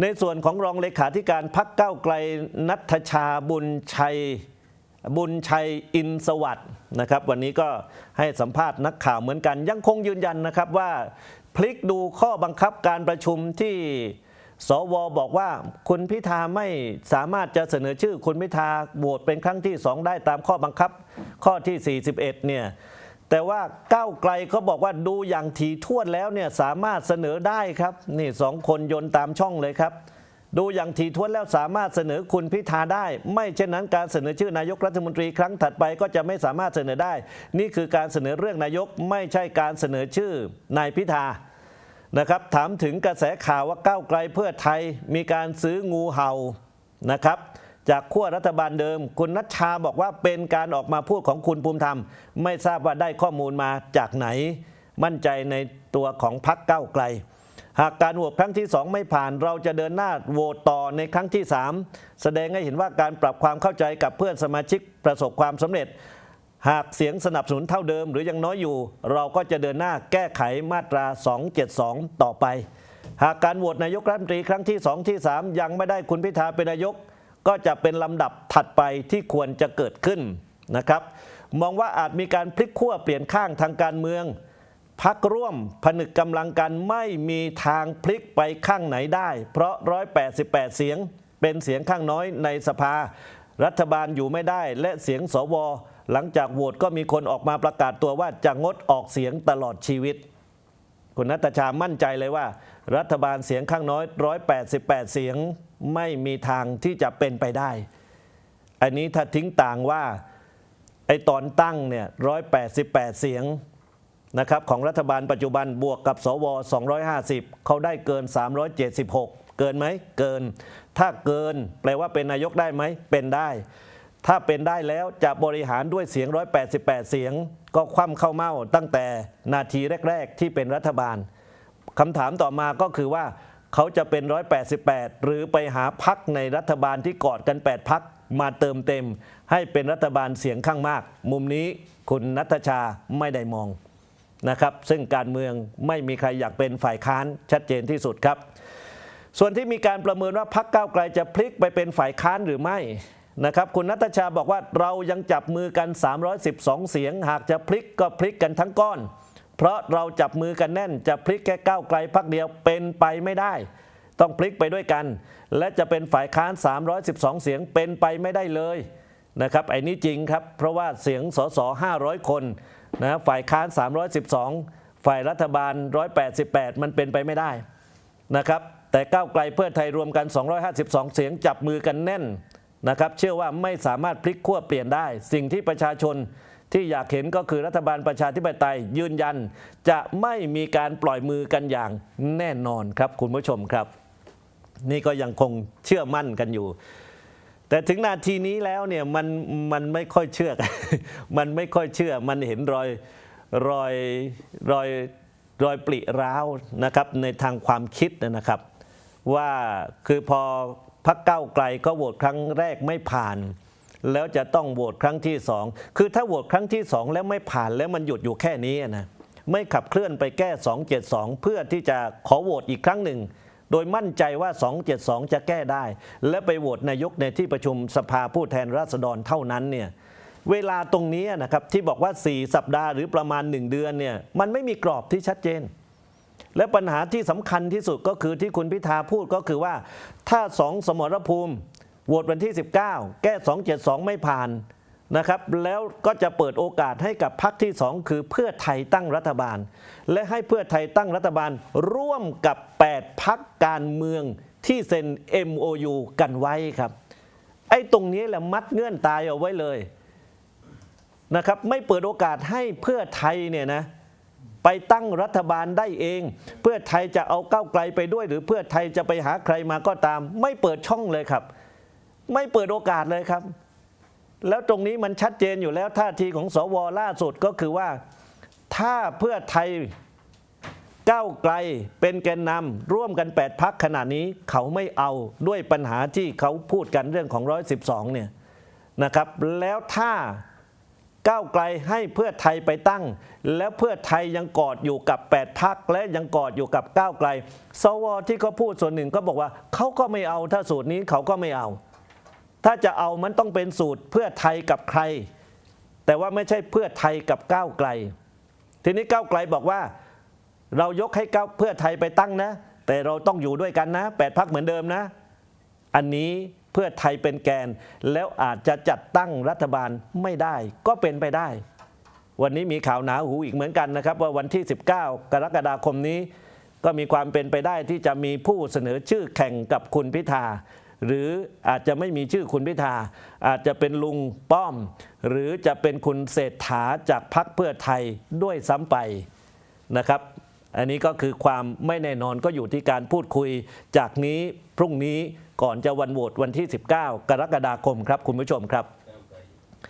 ในส่วนของรองเลขาธิการพักเก้าไกลนัทชาบุญชัยบุญชัยอินสวัสด์นะครับ วันนี้ก็ให้สัมภาษณ์นักข่าวเหมือนกัน ยังคงยืนยันนะครับว่า พลิกดูข้อบังคับการประชุมที่สวบอกว่าคุณพิธาไม่สามารถจะเสนอชื่อคุณพิธาโหวตเป็นครั้งที่สองได้ตามข้อบังคับข้อที่ 41 เนี่ย แต่ว่าก้าวไกลเขาบอกว่าดูอย่างถี่ถ้วนแล้วเนี่ยสามารถเสนอได้ครับนี่สองคนยนตามช่องเลยครับ ดูอย่างถี่ถ้วนแล้วสามารถเสนอคุณพิธาได้ ไม่เช่นนั้นการเสนอชื่อนายกรัฐมนตรีครั้งถัดไปก็จะไม่สามารถเสนอได้ นี่คือการเสนอเรื่องนายกไม่ใช่การเสนอชื่อนายพิธานะครับถามถึงกระแสข่าวว่าก้าวไกลเพื่อไทยมีการซื้องูเห่านะครับ จากขั้วรัฐบาลเดิม คุณนัชชาบอกว่าเป็นการออกมาพูดของคุณภูมิธรรม ไม่ทราบว่าได้ข้อมูลมาจากไหน มั่นใจในตัวของพักก้าไกล หากการโหวตครั้งที่ 2 ไม่ผ่านเราจะเดินหน้าโหวตต่อในครั้งที่ 3 แสดงให้เห็นว่าการปรับความเข้าใจกับเพื่อนสมาชิกประสบความสำเร็จ หากเสียงสนับสนุนเท่าเดิม หรือยังน้อยอยู่ เราก็จะเดินหน้าแก้ไขมาตรา 272 ต่อไปหากการโหวตนายกรัฐมนตรีครั้งที่ 2 ที่ 3 ยังไม่ได้คุณพิธาเป็นนายก ก็จะเป็นลำดับถัดไปที่ควรจะเกิดขึ้นนะครับ มองว่าอาจมีการพลิกขั้วเปลี่ยนข้างทางการเมืองพักร่วมผนึกกำลังกันไม่มีทางพลิกไปข้างไหนได้ เพราะ 188 เสียงเป็นเสียงข้างน้อยในสภา รัฐบาลอยู่ไม่ได้และเสียงสว หลังจากโหวตก็มีคนออกมาประกาศตัวว่าจะงดออกเสียงตลอดชีวิต คุณนัตชามั่นใจเลยว่า รัฐบาลเสียงข้างน้อย 188 เสียง ไม่มีทางที่จะเป็นไปได้ อันนี้ถ้าทิ้งต่างว่าไอตอนตั้งเนี่ย188เสียงนะครับของรัฐบาลปัจจุบันบวกกับสว 250 เขาได้เกิน 376 เกินไหม เกิน ถ้าเกินแปลว่าเป็นนายกได้ไหม เป็นได้ ถ้าเป็นได้แล้วจะบริหารด้วยเสียง 188 เสียง ก็คว่ำเข้าเม้าตั้งแต่นาทีแรก ๆ ที่เป็นรัฐบาลคำถามต่อมาก็คือว่า เขาจะเป็น 188 หรือไปหาพักในรัฐบาลที่กอดกัน 8 พักมาเติมเต็ม ให้เป็นรัฐบาลเสียงข้างมาก มุมนี้คุณนัทชาไม่ได้มองนะครับซึ่งการเมืองไม่มีใครอยากเป็นฝ่ายค้านชัดเจนที่สุดครับ ส่วนที่มีการประเมินว่าพักก้าวไกลจะพลิกไปเป็นฝ่ายค้านหรือไม่นะครับคุณนัทชาบอกว่าเรายังจับมือกัน 312 เสียง หากจะพลิกก็พลิกกันทั้งก้อน เพราะเราจับมือกันแน่นจะพลิกแค่ก้าวไกลพักเดียวเป็นไปไม่ได้ ต้องพลิกไปด้วยกัน และจะเป็นฝ่ายค้าน 312 เสียงเป็นไปไม่ได้เลยนะครับไอ้นี้จริงครับ เพราะว่าเสียงสส500 คนนะฝ่ายค้าน 312 ฝ่ายรัฐบาล 188 มันเป็นไปไม่ได้นะครับแต่ก้าวไกลเพื่อไทยรวมกัน 252 เสียงจับมือกันแน่น นะครับเชื่อว่าไม่สามารถพลิกขั้วเปลี่ยนได้ สิ่งที่ประชาชนที่อยากเห็นก็คือรัฐบาลประชาธิปไตยยืนยัน จะไม่มีการปล่อยมือกันอย่างแน่นอนครับคุณผู้ชมครับ นี่ก็ยังคงเชื่อมั่นกันอยู่ แต่ถึงนาทีนี้แล้วเนี่ยมันมันไม่ค่อยเชื่อ มันไม่ค่อยเชื่อมันเห็นรอยรอยรอยรอยปริร้าวนะครับในทางความคิดนะครับ ว่าคือพอ พักเก้าไกลก็โหวตครั้งแรกไม่ผ่าน แล้วจะต้องโหวตครั้งที่สองคือถ้าโหวตครั้งที่สองแล้วไม่ผ่านแล้วมันหยุดอยู่แค่นี้นะไม่ขับเคลื่อนไปแก้ 272 เพื่อที่จะขอโหวตอีกครั้งหนึ่ง โดยมั่นใจว่า 272 จะแก้ได้ และไปโหวตนายกในที่ประชุมสภาผู้แทนราษฎรเท่านั้นเนี่ยเวลาตรงนี้นะครับที่บอกว่า 4 สัปดาห์หรือประมาณ 1 เดือนเนี่ยมันไม่มีกรอบที่ชัดเจน และปัญหาที่สำคัญที่สุดก็คือที่คุณพิธาพูดก็คือว่าถ้าสองสมรภูมิโหวตวันที่ 19 แก้ 272 ไม่ผ่านนะครับแล้วก็จะเปิดโอกาสให้กับพรรคที่ 2 คือเพื่อไทยตั้งรัฐบาล และให้เพื่อไทยตั้งรัฐบาลร่วมกับ 8พักการเมืองที่เซ็น MOU กันไว้ครับ ไอ้ตรงนี้แหละมัดเงื่อนตายเอาไว้เลยนะครับไม่เปิดโอกาสให้เพื่อไทยเนี่ยนะ ไปตั้งรัฐบาลได้เอง เพื่อไทยจะเอาก้าวไกลไปด้วย หรือเพื่อไทยจะไปหาใครมาก็ตาม ไม่เปิดช่องเลยครับ ไม่เปิดโอกาสเลยครับ แล้วตรงนี้มันชัดเจนอยู่แล้วท่าทีของสวล่าสุดก็คือว่า ถ้าเพื่อไทยก้าวไกลเป็นแกนนำร่วมกัน 8 พักขณะนี้เขาไม่เอาด้วยปัญหาที่เขาพูดกันเรื่องของ 112 เนี่ยนะครับ แล้วถ้า ก้าวไกลให้เพื่อไทยไปตั้ง แล้วเพื่อไทยยังกอดอยู่กับ 8พักและยังกอดอยู่กับก้าวไกล สวที่เขาพูดส่วนหนึ่งก็บอกว่าเขาก็ไม่เอาถ้าสูตรนี้เขาก็ไม่เอา ถ้าจะเอามันต้องเป็นสูตรเพื่อไทยกับใคร แต่ว่าไม่ใช่เพื่อไทยกับก้าวไกล ทีนี้ก้าวไกลบอกว่า เรายกให้ก้าวเพื่อไทยไปตั้งนะ แต่เราต้องอยู่ด้วยกันนะแปดพักเหมือนเดิมนะ อันนี้ เพื่อไทยเป็นแกน แล้วอาจจะจัดตั้งรัฐบาลไม่ได้ ก็เป็นไปได้ วันนี้มีข่าวหนาหูอีกเหมือนกันนะครับ ว่าวันที่ 19 กรกฎาคมนี้ ก็มีความเป็นไปได้ที่จะมีผู้เสนอชื่อแข่งกับคุณพิธาหรืออาจจะไม่มีชื่อคุณพิธา อาจจะเป็นลุงป้อม หรือจะเป็นคุณเศรษฐาจากพรรคเพื่อไทยด้วยซ้ำไปนะครับ อันนี้ก็คือความไม่แน่นอนก็อยู่ที่การพูดคุยจากนี้พรุ่งนี้ ก่อนจะวันโหวตวันที่ 19 กรกฎาคมครับคุณผู้ชมครับ